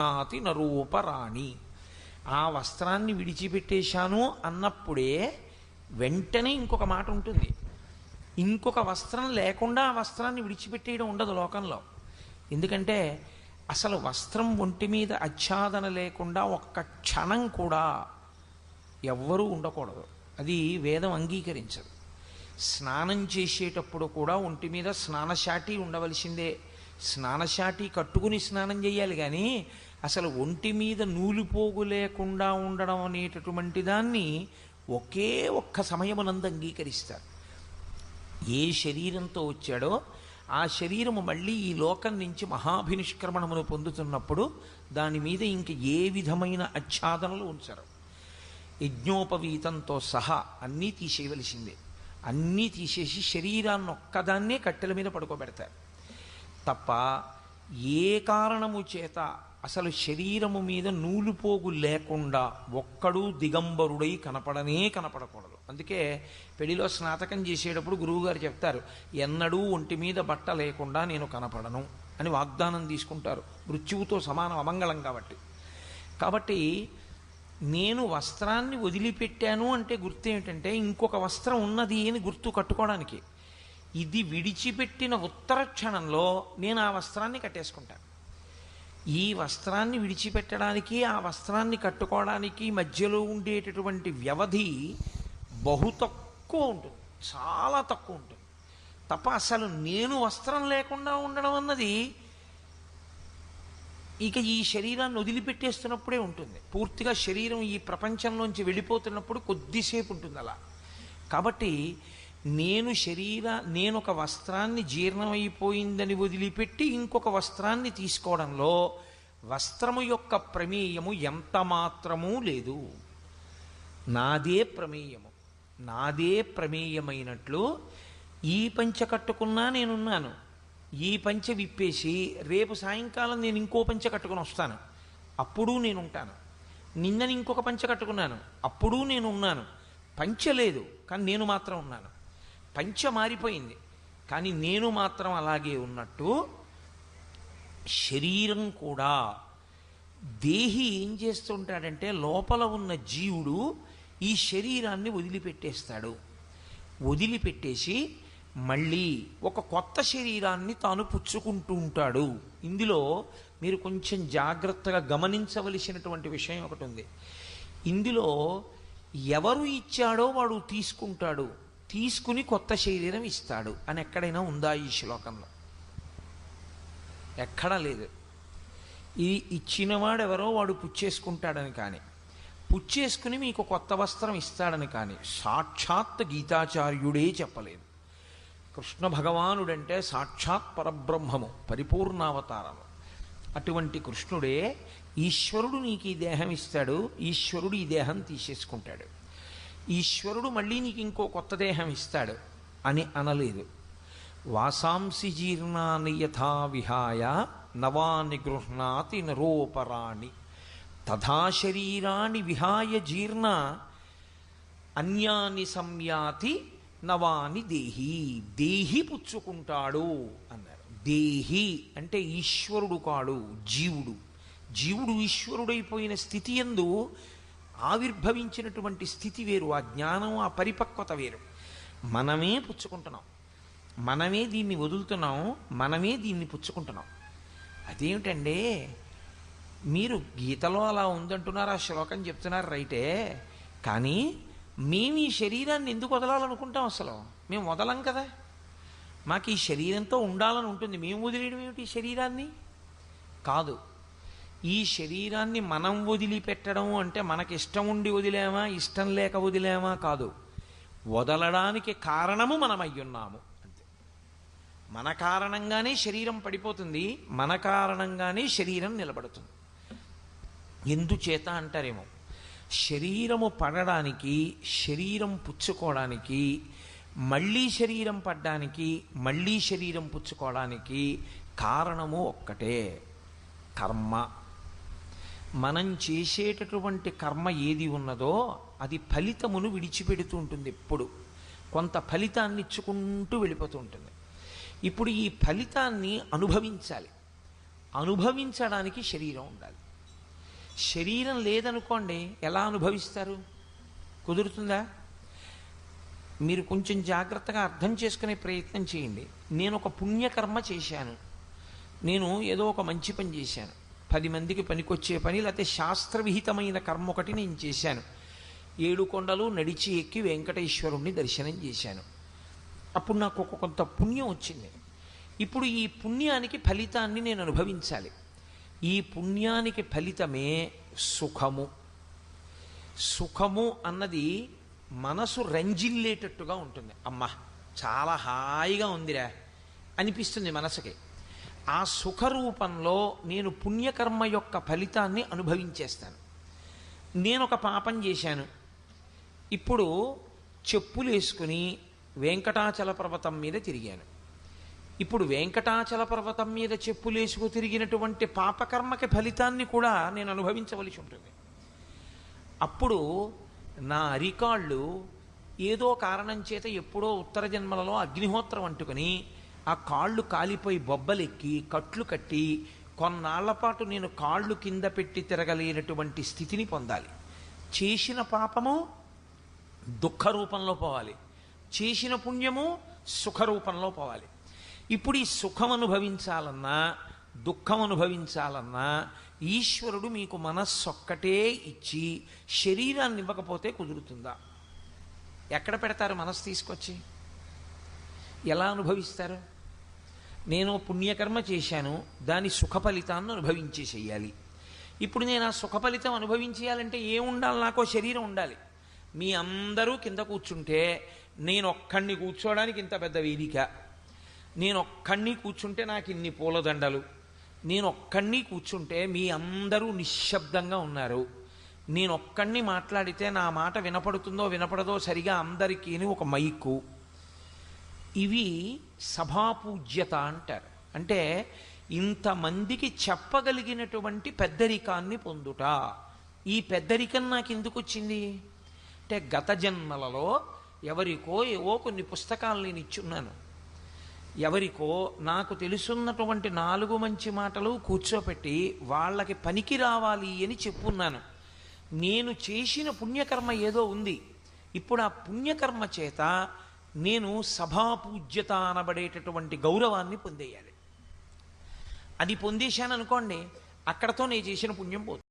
నాతి నరూపరాణి. ఆ వస్త్రాన్ని విడిచిపెట్టేశాను అన్నప్పుడే వెంటనే ఇంకొక మాట ఉంటుంది. ఇంకొక వస్త్రం లేకుండా ఆ వస్త్రాన్ని విడిచిపెట్టేయడం ఉండదు లోకంలో. ఎందుకంటే అసలు వస్త్రం ఒంటి మీద ఆచ్ఛాదన లేకుండా ఒక్క క్షణం కూడా ఎవ్వరూ ఉండకూడదు. అది వేదం అంగీకరించదు. స్నానం చేసేటప్పుడు కూడా ఒంటి మీద స్నానశాటి ఉండవలసిందే. స్నానశాటి కట్టుకుని స్నానం చేయాలి కానీ అసలు ఒంటి మీద నూలుపోగు లేకుండా ఉండడం అనేటటువంటి దాన్ని ఒకే ఒక్క సమయమునందు అంగీకరిస్తారు. ఏ శరీరంతో వచ్చాడో ఆ శరీరము మళ్ళీ ఈ లోకం నుంచి మహాభినిష్క్రమణమును పొందుతున్నప్పుడు దాని మీద ఇంక ఏ విధమైన ఆచ్ఛాదనలు ఉంచరు. యజ్ఞోపవీతంతో సహా అన్నీ తీసేయవలసిందే. అన్నీ తీసేసి శరీరాన్ని ఒక్కదాన్నే కట్టెల మీద పడుకోబెడతారు. తప్ప ఏ కారణము చేత అసలు శరీరము మీద నూలుపోగు లేకుండా ఒక్కడూ దిగంబరుడై కనపడనే కనపడకూడదు. అందుకే పెళ్ళిలో స్నాతకం చేసేటప్పుడు గురువుగారు చెప్తారు ఎన్నడూ ఒంటి మీద బట్ట లేకుండా నేను కనపడను అని వాగ్దానం తీసుకుంటారు. మృత్యువుతో సమానం అమంగళం కాబట్టి. కాబట్టి నేను వస్త్రాన్ని వదిలిపెట్టాను అంటే గుర్తు ఏమిటంటే ఇంకొక వస్త్రం ఉన్నది అని గుర్తు కట్టుకోవడానికి. ఇది విడిచిపెట్టిన ఉత్తర క్షణంలో నేను ఆ వస్త్రాన్ని కట్టేసుకుంటాను. ఈ వస్త్రాన్ని విడిచిపెట్టడానికి ఆ వస్త్రాన్ని కట్టుకోవడానికి మధ్యలో ఉండేటటువంటి వ్యవధి బహు తక్కువ ఉంటుంది. చాలా తక్కువ ఉంటుంది. తప్ప అసలు నేను వస్త్రం లేకుండా ఉండడం అన్నది ఇక ఈ శరీరాన్ని వదిలిపెట్టేస్తున్నప్పుడే ఉంటుంది. పూర్తిగా శరీరం ఈ ప్రపంచంలోంచి వెళ్ళిపోతున్నప్పుడు కొద్దిసేపు ఉంటుంది అలా కాబట్టి నేను శరీర నేను ఒక వస్త్రాన్ని జీర్ణమైపోయిందని వదిలిపెట్టి ఇంకొక వస్త్రాన్ని తీసుకోవడంలో వస్త్రము యొక్క ప్రమేయము ఎంత మాత్రమూ లేదు. నాదే ప్రమేయము. నాదే ప్రమేయమైనట్లు ఈ పంచ కట్టుకున్నా నేనున్నాను. ఈ పంచ విప్పేసి రేపు సాయంకాలం నేను ఇంకో పంచ కట్టుకుని వస్తాను. అప్పుడు నేను ఉంటాను నిన్నని ఇంకొక పంచ కట్టుకున్నాను. అప్పుడు నేను ఉన్నాను పంచ లేదు కానీ నేను మాత్రం ఉన్నాను. పంచ మారిపోయింది కానీ నేను మాత్రం అలాగే ఉన్నట్టు శరీరం కూడా దేహి ఏం చేస్తుంటాడంటే లోపల ఉన్న జీవుడు ఈ శరీరాన్ని వదిలిపెట్టేస్తాడు. వదిలిపెట్టేసి మళ్ళీ ఒక కొత్త శరీరాన్ని తాను పుచ్చుకుంటూ ఉంటాడు. ఇందులో మీరు కొంచెం జాగ్రత్తగా గమనించవలసినటువంటి విషయం ఒకటి ఉంది. ఇందులో ఎవరు ఇచ్చాడో వాడు తీసుకుంటాడు. తీసుకుని కొత్త శరీరం ఇస్తాడు అని ఎక్కడైనా ఉందా ఈ శ్లోకంలో? ఎక్కడా లేదు. ఈ ఇచ్చినవాడు ఎవరో వాడు పుచ్చేసుకుంటాడని కానీ పుచ్చేసుకుని మీకు కొత్త వస్త్రం ఇస్తాడని కానీ సాక్షాత్ గీతాచార్యుడే చెప్పలేదు. కృష్ణ భగవానుడంటే సాక్షాత్ పరబ్రహ్మము పరిపూర్ణావతారము. అటువంటి కృష్ణుడే ఈశ్వరుడు నీకు ఈ దేహం ఇస్తాడు ఈశ్వరుడు ఈ దేహం తీసేసుకుంటాడు. ఈశ్వరుడు మళ్ళీ నీకు ఇంకో కొత్త దేహం ఇస్తాడు అని అనలేదు. వాసాంసి జీర్ణాని యథా విహాయ నవాని గృహ్ణాతి నరోపరాణి. తథా శరీరాన్ని విహాయ జీర్ణ అన్యాని సంయాతి నవాని దేహి. దేహి పుచ్చుకుంటాడు అన్నారు. దేహి అంటే ఈశ్వరుడు కాడు జీవుడు. జీవుడు ఈశ్వరుడైపోయిన స్థితి ఎందు ఆవిర్భవించినటువంటి స్థితి వేరు ఆ జ్ఞానం ఆ పరిపక్వత వేరు. మనమే పుచ్చుకుంటున్నాం. మనమే దీన్ని వదులుతున్నాం మనమే దీన్ని పుచ్చుకుంటున్నాం. అదేమిటండి మీరు గీతలో అలా ఉందంటున్నారు ఆ శ్లోకం చెప్తున్నారు రైటే కానీ మేము ఈ శరీరాన్ని ఎందుకు వదలాలనుకుంటాం అసలు? మేము వదలం కదా. మాకు ఈ శరీరంతో ఉండాలని ఉంటుంది. మేము వదిలేయడం ఏమిటి ఈ శరీరాన్ని? కాదు. ఈ శరీరాన్ని మనం వదిలిపెట్టడం అంటే మనకి ఇష్టం ఉండి వదిలేమా ఇష్టం లేక వదిలేమా కాదు. వదలడానికి కారణము మనం అయ్యున్నాము అంతే. మన కారణంగానే శరీరం పడిపోతుంది మన కారణంగానే శరీరం నిలబడుతుంది. ఎందుచేత అంటారేమో శరీరము పడడానికి శరీరం పుచ్చుకోవడానికి మళ్ళీ శరీరం పడ్డానికి మళ్ళీ శరీరం పుచ్చుకోవడానికి కారణము ఒక్కటే. కర్మ. మనం చేసేటటువంటి కర్మ ఏది ఉన్నదో అది ఫలితమును విడిచిపెడుతూ ఉంటుంది ఎప్పుడు. కొంత ఫలితాన్ని ఇచ్చుకుంటూ వెళ్ళిపోతూ ఉంటుంది. ఇప్పుడు ఈ ఫలితాన్ని అనుభవించాలి. అనుభవించడానికి శరీరం ఉండాలి. శరీరం లేదనుకోండి ఎలా అనుభవిస్తారు? కుదురుతుందా? మీరు కొంచెం జాగ్రత్తగా అర్థం చేసుకునే ప్రయత్నం చేయండి. నేను ఒక పుణ్యకర్మ చేశాను. నేను ఏదో ఒక మంచి పని చేశాను. పది మందికి పనికొచ్చే పని లేకపోతే శాస్త్రవిహితమైన కర్మ ఒకటి నేను చేశాను. ఏడు కొండలు నడిచి ఎక్కి వెంకటేశ్వరుణ్ణి దర్శనం చేశాను. అప్పుడు నాకు ఒక కొంత పుణ్యం వచ్చింది. ఇప్పుడు ఈ పుణ్యానికి ఫలితాన్ని నేను అనుభవించాలి. ఈ పుణ్యానికి ఫలితమే సుఖము. సుఖము అన్నది మనసు రంజిల్లేటట్టుగా ఉంటుంది. అమ్మ చాలా హాయిగా ఉందిరా. అనిపిస్తుంది మనసుకి. ఆ సుఖ రూపంలో నేను పుణ్యకర్మ యొక్క ఫలితాన్ని అనుభవించేస్తాను. నేను ఒక పాపం చేశాను. ఇప్పుడు చెప్పులు వేసుకుని వెంకటాచల పర్వతం మీద తిరిగాను. ఇప్పుడు వెంకటాచల పర్వతం మీద చెప్పులేసుకు తిరిగినటువంటి పాపకర్మకి ఫలితాన్ని కూడా నేను అనుభవించవలసి ఉంటుంది. అప్పుడు నా అరికాళ్ళు ఏదో కారణం చేత ఎప్పుడో ఉత్తర జన్మలలో అగ్నిహోత్రం అంటుకొని ఆ కాళ్ళు కాలిపోయి బొబ్బలెక్కి కట్లు కట్టి కొన్నాళ్ళ పాటు నేను కాళ్ళు కింద పెట్టి తిరగలేనటువంటి స్థితిని పొందాలి. చేసిన పాపము దుఃఖ రూపంలో పోవాలి. చేసిన పుణ్యము సుఖ రూపంలో పోవాలి. ఇప్పుడు ఈ సుఖం అనుభవించాలన్నా దుఃఖం అనుభవించాలన్నా ఈశ్వరుడు మీకు మనస్సు ఒక్కటే ఇచ్చి శరీరాన్ని ఇవ్వకపోతే కుదురుతుందా? ఎక్కడ పెడతారు మనస్సు తీసుకొచ్చి? ఎలా అనుభవిస్తారు? నేను పుణ్యకర్మ చేశాను దాని సుఖ ఫలితాన్ని అనుభవించే చెయ్యాలి ఇప్పుడు నేను ఆ సుఖ ఫలితం అనుభవించేయాలంటే ఏం ఉండాలి నాకో శరీరం ఉండాలి. మీ అందరూ కింద కూర్చుంటే నేను ఒక్కడిని కూర్చోవడానికి ఇంత పెద్ద వేదిక. నేను ఒక్కడిని కూర్చుంటే నాకు ఇన్ని పూలదండలు. నేను ఒక్కడిని కూర్చుంటే మీ అందరూ నిశ్శబ్దంగా ఉన్నారు. నేను ఒక్కడిని మాట్లాడితే నా మాట వినపడుతుందో వినపడదో సరిగా అందరికీ ఒక మైకు. ఇవి సభాపూజ్యత అంటారు. అంటే ఇంతమందికి చెప్పగలిగినటువంటి పెద్దరికాన్ని పొందుట. ఈ పెద్దరికం నాకు ఎందుకు వచ్చింది అంటే గత జన్మలలో ఎవరికో ఏవో కొన్ని పుస్తకాలు నేను ఇచ్చున్నాను. ఎవరికో నాకు తెలుసున్నటువంటి నాలుగు మంచి మాటలు కూర్చోపెట్టి వాళ్ళకి పనికి రావాలి అని చెప్పున్నాను. నేను చేసిన పుణ్యకర్మ ఏదో ఉంది. ఇప్పుడు ఆ పుణ్యకర్మ చేత నేను సభాపూజ్యత అనబడేటటువంటి గౌరవాన్ని పొందేయాలి. అది పొందేశాను అనుకోండి అక్కడతో నేను చేసిన పుణ్యం పోతుంది.